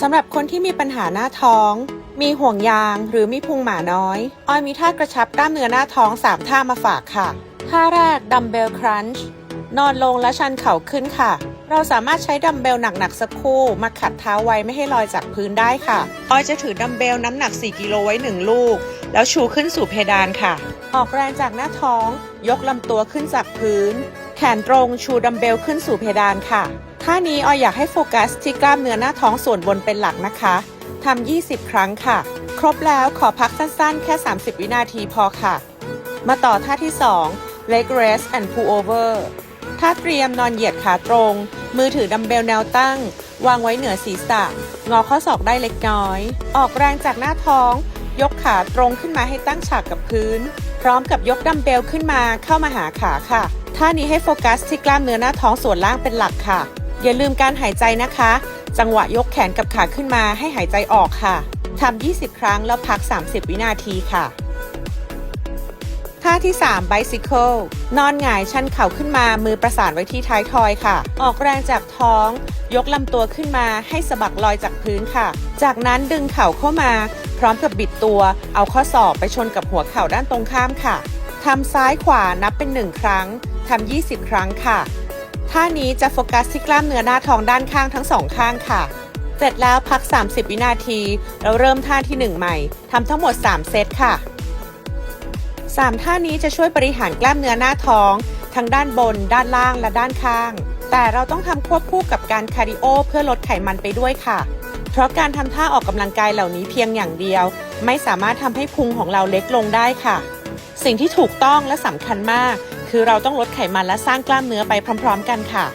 สำหรับคนที่มีปัญหาหน้าท้อง มีห่วงยางหรือมีพุงหมาน้อย ออยมีท่ากระชับกล้ามเนื้อหน้าท้อง 3 ท่ามาฝากค่ะ ท่าแรกดัมเบลครันช์นอนลงและชันเข่าขึ้นค่ะ เราสามารถใช้ดัมเบลหนักๆสักคู่มาขัดเท้าไว้ไม่ให้ลอยจากพื้นได้ค่ะ ออยจะถือดัมเบลน้ำหนัก 4 กิโลไว้ 1 ลูก แล้วชูขึ้นสู่เพดานค่ะ ออกแรงจากหน้าท้อง ยกลำตัวขึ้นจากพื้น ขนตรงชูดัมเบลขึ้นสู่เพดานค่ะท่านี้ออยอยากให้โฟกัสที่กล้ามเนื้อหน้าท้องส่วนบนเป็นหลักนะคะทำ 20 ครั้งค่ะ ครบแล้วขอพักสั้นๆ แค่ 30 วินาทีพอค่ะ มาต่อท่าที่ 2 leg rest and pull over ถ้าเตรียมนอนเหยียดขาตรง มือถือดัมเบลแนวตั้ง วางไว้เหนือศีรษะ งอข้อศอกได้เล็กน้อย ออกแรงจากหน้าท้อง ยกขาตรงขึ้นมาให้ตั้งฉากกับพื้น พร้อมกับยกดัมเบลขึ้นมาเข้ามาหาขาค่ะ ท่านี้ให้โฟกัสที่กล้ามเนื้อหน้าท้องส่วนล่างเป็นหลักค่ะ อย่าลืมการหายใจนะคะ จังหวะยกแขนกับขาขึ้นมาให้หายใจออกค่ะทำ 20 ครั้งแล้วพัก 30 วินาทีค่ะ ท่าที่ 3 bicycle นอนหงายชันเข่าขึ้นมา มือประสานไว้ที่ท้ายทอยค่ะ ออกแรงจากท้อง ยกลำตัวขึ้นมาให้สะบักลอยจากพื้นค่ะ จากนั้นดึงเข่าเข้ามา พร้อมกับบิดตัว เอาข้อศอกไปชนกับหัวเข่าด้านตรงข้ามค่ะทำซ้ายขวานับเป็น1ครั้ง ทำ 20 ครั้งค่ะ ท่านี้จะโฟกัสที่กล้ามเนื้อหน้าท้องด้านข้างทั้งสองข้างค่ะ เสร็จแล้วพัก 30 วินาทีแล้วเริ่มท่าที่ 1 ใหม่ทำทั้งหมด 3 เซตค่ะ 3 ท่านี้จะช่วยบริหารกล้ามเนื้อหน้าท้อง ทั้งด้านบน ด้านล่างและด้านข้าง แต่เราต้องทำควบคู่กับการคาร์ดิโอเพื่อลดไขมันไปด้วยค่ะ เพราะการทำท่าออกกำลังกายเหล่านี้เพียงอย่างเดียว ไม่สามารถทำให้พุงของเราเล็กลงได้ค่ะ สิ่งที่ถูกต้องและสำคัญมาก คือเราต้องลดไขมันและสร้างกล้ามเนื้อไปพร้อม ๆ กันค่ะ